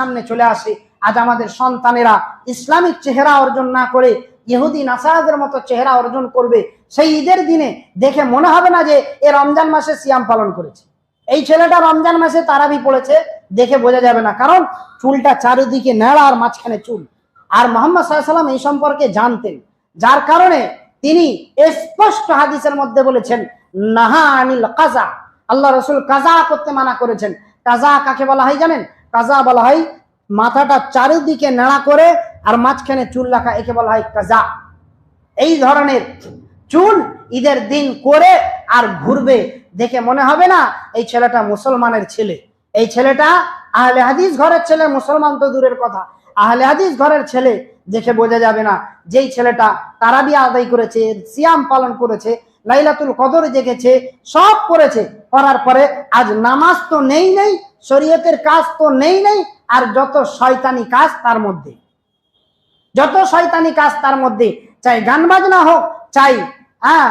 সামনে চলে আসে। আজ আমাদের সন্তানেরা ইসলামিক চেহারা অর্জন না করে, ইহুদি, নাসারাদের মতো চেহারা অর্জন করবে, সেই ঈদের দিনে দেখে মনে হবে না যে এ রমজান মাসে সিয়াম পালন করেছে। এই ছেলেটা রমজান মাসে তারাবি পড়েছে, দেখে বোঝা যাবে না। কারণ চুলটা চারিদিকে নেড়া আর মাঝখানে চুল। আর মোহাম্মদ সাল্লাম এই সম্পর্কে জানতেন। যার কারণে তিনি স্পষ্ট হাদিসের মধ্যে বলেছেন, নাহা আনিল কাজা। আল্লাহ রসুল কাজা করতে মানা করেছেন। কাজা কাকে বলা হয় জানেন? কাজা বলা হয়, মাথাটা চারিদিকে নেড়া করে আর মাঝখানে চুল রাখা, একে বলা হয় কাজা। এই ধরনের চুল ঈদের দিন করে আর ঘুরবে দেখে মনে হবে না, এই ছেলেটা মুসলমানের ছেলে। এই ছেলেটা আহলে হাদিস ঘরের ছেলে, মুসলমান তো দূরের কথা। আহলে হাদিস ঘরের ছেলে দেখে বোঝা যাবে না, যেই ছেলেটা তারাবি আদায় করেছে, সিয়াম পালন করেছে, লাইলাতুল কদর জেগেছে, সব করেছে, করার পরে আজ নামাজ তো নেই নেই শরীয়তের কাজ তো নেই নেই, আর যত শয়তানি কাজ তার মধ্যে। যত শয়তানি কাজ তার মধ্যে, চাই গান বাজনা হোক, চাই হ্যাঁ